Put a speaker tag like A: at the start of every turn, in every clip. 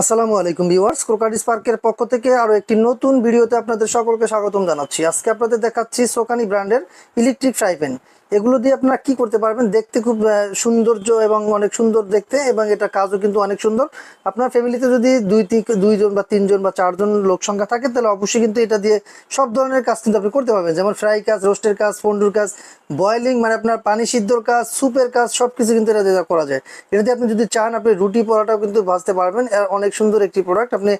A: আসসালামু আলাইকুম ভিউয়ার্স, ক্রোকাডিস পার্কের পক্ষ থেকে আরও একটি নতুন ভিডিওতে আপনাদের সকলকে স্বাগতম জানাচ্ছি। আজকে আপনাদের দেখাচ্ছি সোকানি ব্র্যান্ডের ইলেকট্রিক ফ্রাই প্যান। এগুলো দিয়ে আপনারা কি করতে পারবেন? দেখতে খুব সৌন্দর্য এবং অনেক সুন্দর দেখতে এবং এটা কাজও কিন্তু অনেক সুন্দর। আপনার ফ্যামিলিতে যদি দুই দুইজন বা তিনজন বা চারজন লোক সংখ্যা থাকে, তাহলে অবশ্যই কিন্তু এটা দিয়ে সব ধরনের কাজ কিন্তু আপনি করতে পারবেন। যেমন ফ্রাই কাজ, রোস্টের কাজ, ফন্ডুর কাজ, বয়েলিং মানে আপনার পানি সিদ্ধর কাজ স্যুপের কাজ সব কিছু কিন্তু এটা দিয়ে করা যায়। এটা দিয়ে আপনি যদি চান, আপনি রুটি পরোটাও কিন্তু ভাজতে পারবেন। আর অনেক সুন্দর একটি প্রোডাক্ট আপনি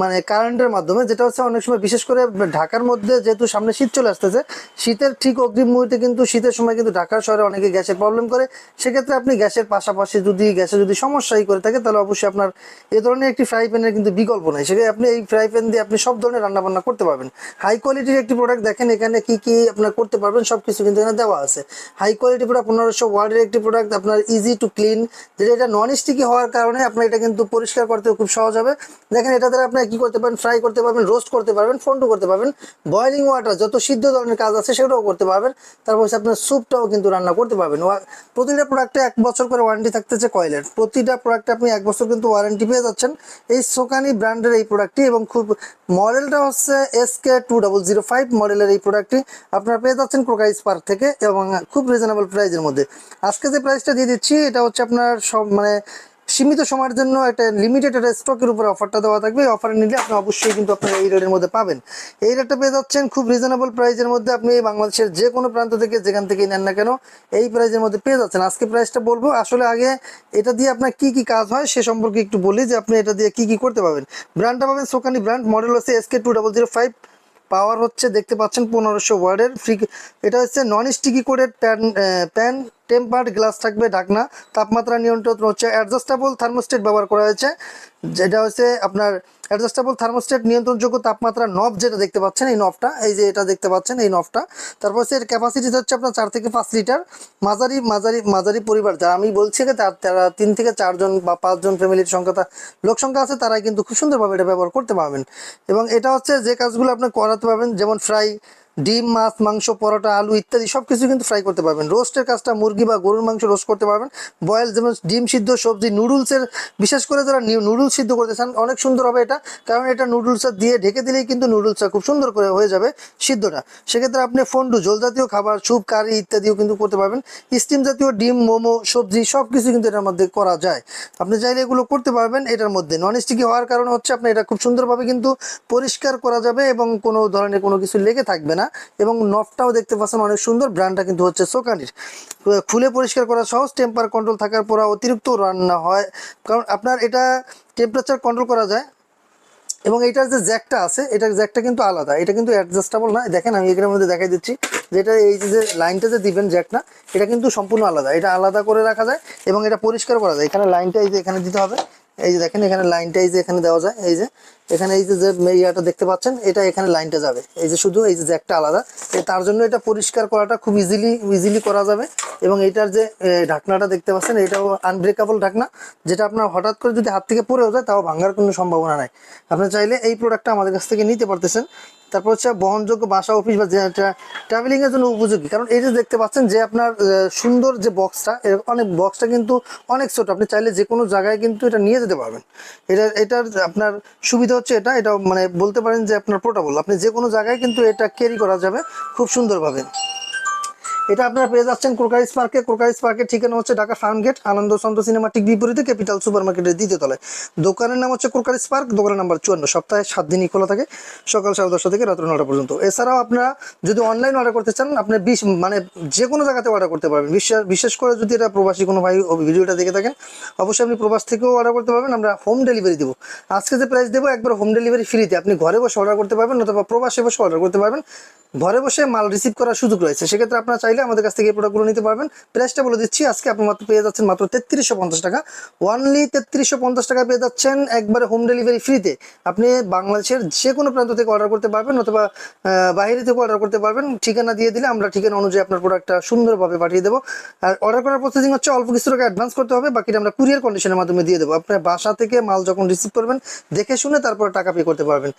A: মানে কারেন্টের মাধ্যমে, যেটা হচ্ছে অনেক সময় বিশেষ করে ঢাকার মধ্যে যেহেতু সামনে শীত চলে আসতেছে, শীতের ঠিক অগ্রিম মুহূর্তে কিন্তু শীতের সময় কিন্তু ঢাকার শহরে অনেকে গ্যাসের প্রবলেম করে। সেক্ষেত্রে আপনি গ্যাসের পাশাপাশি যদি গ্যাসে যদি সমস্যাই করে থাকে, তাহলে অবশ্যই আপনার এ ধরনের একটি ফ্রাই প্যানের কিন্তু বিকল্প নেই। সেক্ষেত্রে আপনি এই ফ্রাই প্যান দিয়ে আপনি সব ধরনের রান্না বান্না করতে পারবেন। হাই কোয়ালিটির একটি প্রোডাক্ট দেখেন, এখানে কি কি আপনার করতে পারবেন সব কিছু কিন্তু এখানে দেওয়া আছে। হাই কোয়ালিটি প্রোডাক্ট পনেরোশো ওয়ার্ডের একটি প্রোডাক্ট আপনার ইজি টু ক্লিন যেটা এটা নন স্টিকি হওয়ার কারণে আপনার এটা কিন্তু পরিষ্কার করতে খুব সহজ হবে। দেখেন এটা দ্বারা আপনি কি করতে পারেন ফ্রাই করতে পারবেন রোস্ট করতে পারবেন ফন্ডু করতে পারবেন। বয়লিং ওয়াটার যত সিদ্ধ ধরনের কাজ আছে সেটাও করতে পারবেন। তারপর হচ্ছে আপনার স্যুপটাও কিন্তু রান্না করতে পারবেন। প্রতিটা প্রোডাক্টে এক বছর করে ওয়ারেন্টি থাকতেছে কয়েলের? প্রতিটা প্রোডাক্টে আপনি এক বছর কিন্তু ওয়ারেন্টি পেয়ে যাচ্ছেন। এই সোকানি ব্র্যান্ডের এই প্রোডাক্টটি এবং খুব মডেলটা হচ্ছে S K two double zero five মডেলের এই প্রোডাক্টটি আপনারা পেয়ে যাচ্ছেন ক্রোকাইস পার্ক থেকে এবং খুব রিজনেবল প্রাইসের মধ্যে। আজকে যে প্রাইসটা দিয়ে দিচ্ছি, এটা হচ্ছে আপনার সব মানে সীমিত সময়ের জন্য একটা লিমিটেড একটা স্টকের উপরে অফারটা দেওয়া থাকবে। অফারে নিলে আপনি অবশ্যই কিন্তু আপনারা এই রেটের মধ্যে পাবেন। এই রেটটা পেয়ে যাচ্ছেন খুব রিজনেবল প্রাইসের মধ্যে আপনি বাংলাদেশের যে কোনো প্রান্ত থেকে যেখান থেকে নেন না কেন, এই প্রাইসের মধ্যে পেয়ে যাচ্ছেন। আজকে প্রাইসটা বলব, আসলে আগে এটা দিয়ে আপনার কি কি কাজ হয় সে সম্পর্কে একটু বলি যে আপনি এটা দিয়ে কি কি করতে পারবেন। ব্র্যান্ডটা পাবেন সোকানি ব্র্যান্ড মডেল হচ্ছে S K two double zero five power হচ্ছে দেখতে পাচ্ছেন পনেরোশো ওয়ার্ডের ফ্রি এটা হচ্ছে নন স্টিকি কোডের প্যান প্যান টেম্পার্ড গ্লাস থাকবে, ঢাকনা। তাপমাত্রা নিয়ন্ত্রণ হচ্ছে অ্যাডজাস্টেবল থার্মোস্টেট ব্যবহার করা হয়েছে। যেটা হচ্ছে আপনার অ্যাডজাস্টেবল থার্মোস্টেট নিয়ন্ত্রণযোগ্য তাপমাত্রা নব যেটা দেখতে পাচ্ছেন, এই নবটা এই যে এটা দেখতে পাচ্ছেন, এই নবটা তারপর হচ্ছে এর ক্যাপাসিটি হচ্ছে আপনার চার থেকে পাঁচ লিটার। মাঝারি মাঝারি মাঝারি পরিবার যারা আমি বলছি যে তার, তারা তিন থেকে চারজন বা পাঁচজন ফ্যামিলির সংখ্যা লোক সংখ্যা আছে, তারাই কিন্তু খুব সুন্দরভাবে এটা ব্যবহার করতে পারবেন। এবং এটা হচ্ছে যে কাজগুলো আপনি করাতে পারবেন, যেমন ফ্রাই ডিম, মাছ, মাংস, পরোটা, আলু ইত্যাদি সব কিছু কিন্তু ফ্রাই করতে পারবেন। রোস্টের কাজটা মুরগি বা গরুর মাংস রোস্ট করতে পারবেন। বয়েল যেমন ডিম সিদ্ধ, সবজি নুডলসের বিশেষ করে যারা নুডলস সিদ্ধ করতে চান, অনেক সুন্দর হবে এটা। কারণ এটা নুডলসটা দিয়ে ঢেকে দিলেই কিন্তু নুডলসটা খুব সুন্দর করে হয়ে যাবে সিদ্ধটা। সেক্ষেত্রে আপনি ফন্ডু জল জাতীয় খাবার স্যুপ কারি ইত্যাদিও কিন্তু করতে পারবেন। স্টিম জাতীয় ডিম, মোমো, সবজি সব কিছু কিন্তু এটার মধ্যে করা যায়। আপনি চাইলে এগুলো করতে পারবেন এটার মধ্যে। নন স্টিকি হওয়ার কারণে হচ্ছে আপনি এটা খুব সুন্দরভাবে কিন্তু পরিষ্কার করা যাবে এবং কোনো ধরনের কোনো কিছু লেগে থাকবে না। এবং নফটাও দেখতে পাচ্ছেন অনেক সুন্দর ব্র্যান্ডটা কিন্তু হচ্ছে সোকানির খুলে পরিষ্কার করা সহজ টেম্পার কন্ট্রোল থাকার পর অতিরিক্ত রান্না হয়, কারণ আপনার এটা টেম্পারেচার কন্ট্রোল করা যায়, এবং এটার যে জ্যাকটা আছে, এটার জ্যাকটা কিন্তু আলাদা, এটা কিন্তু অ্যাডজাস্টেবল না। দেখেন, আমি এখানের মধ্যে দেখাই দিচ্ছি যেটা এই যে লাইনটা যে দিবেন জ্যাকটা, এটা কিন্তু সম্পূর্ণ আলাদা, এটা আলাদা করে রাখা যায়, এবং এটা পরিষ্কার করা যায়। এখানে লাইনটা এই যে এখানে দিতে হবে এই যে দেখেন, এখানে লাইনটা এই যে এখানে দেওয়া যায়, এই যে এখানে এই যে যে ইয়াটা দেখতে পাচ্ছেন, এটা এখানে লাইনটা যাবে। এই যে শুধু এই যে জ্যাকটা আলাদা তার জন্য এটা পরিষ্কার করাটা খুব ইজিলি ইজিলি করা যাবে। এবং এটার যে ঢাকনাটা দেখতে পাচ্ছেন, এটাও আনব্রেকেবল ঢাকনা, যেটা আপনার হঠাৎ করে যদি হাত থেকে পড়েও যায়, তাও ভাঙার কোনো সম্ভাবনা নাই। আপনি চাইলে এই প্রোডাক্টটা আমাদের কাছ থেকে নিতে পারতেছেন। তারপর হচ্ছে বহনযোগ্য বাসা অফিস বা ট্রাভেলিং এর জন্য উপযোগী। কারণ এই যে দেখতে পাচ্ছেন যে আপনার সুন্দর যে বক্সটা অনেক বক্সটা কিন্তু অনেক ছোট। আপনি চাইলে যে কোনো জায়গায় কিন্তু এটা নিয়ে যেতে পারবেন। এটা, এটার আপনার সুবিধা হচ্ছে এটা এটা মানে বলতে পারেন যে আপনার পোর্টাবল আপনি যে কোনো জায়গায় কিন্তু এটা ক্যারি করা যাবে খুব সুন্দরভাবে। এটা আপনারা পেয়ে যাচ্ছেন ক্রোকারিস পার্কে। ক্রোকারিস পার্কের ঠিকানা হচ্ছে ঢাকা ফার্ম গেট আনন্দ সন্ত সিনেমা ঠিক বিপরীতে ক্যাপিটাল সুপার মার্কেটের দ্বিতীয় তলায়। দোকানের নাম হচ্ছে ক্রোকারিস পার্ক, দোকানের নাম্বার চুয়ান্ন। সপ্তাহে সাত দিনই খোলা থাকে, সকাল সাড়ে দশটা থেকে রাত্র নটা পর্যন্ত। এছাড়াও আপনারা যদি অনলাইন অর্ডার করতে চান, আপনি বিশ মানে যে কোনো জায়গাতে অর্ডার করতে পারবেন। বিশেষ বিশেষ করে যদি এটা প্রবাসী, কোনো ভাই ভিডিওটা দেখে থাকেন, অবশ্যই আপনি প্রবাস থেকেও অর্ডার করতে পারবেন। আমরা হোম ডেলিভারি দেবো। আজকে যে প্রাইস দেবো, একবার হোম ডেলিভারি ফ্রিতে আপনি ঘরে বসে অর্ডার করতে পারবেন, অথবা প্রবাসে বসে অর্ডার করতে পারবেন। ঘরে বসে মাল রিসিভ করার সুযোগ রয়েছে। সেক্ষেত্রে আপনারা চাইলে আমাদের কাছ থেকে এই প্রোডাক্টগুলো নিতে পারবেন। প্রাইসটা বলে দিচ্ছি, আজকে আপনি মাত্র পেয়ে যাচ্ছেন মাত্র তেত্রিশশো পঞ্চাশ টাকা। ওয়ানলি তেত্রিশশো পঞ্চাশ টাকা পেয়ে যাচ্ছেন একবারে হোম ডেলিভারি ফ্রিতে আপনি বাংলাদেশের যে কোনো প্রান্ত থেকে অর্ডার করতে পারবেন অথবা বাইরে থেকে অর্ডার করতে পারবেন। ঠিকানা দিয়ে দিলে আমরা ঠিকানা অনুযায়ী আপনার প্রোডাক্টটা সুন্দরভাবে পাঠিয়ে দেবো। আর অর্ডার করার প্রসেসিং হচ্ছে অল্প কিছু টাকা অ্যাডভান্স করতে হবে, বাকিটা আমরা কুরিয়ার কন্ডিশনের মাধ্যমে দিয়ে দেবো। আপনার বাসা থেকে মাল যখন রিসিভ করবেন, দেখে শুনে তারপর টাকা পে করতে পারবেন।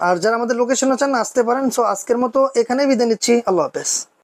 A: আর যারা আমাদের লোকেশনে চান আসতে পারেন। সো আজকের মতো এখানেই বিদায় নিচ্ছি। আল্লাহ হাফেজ।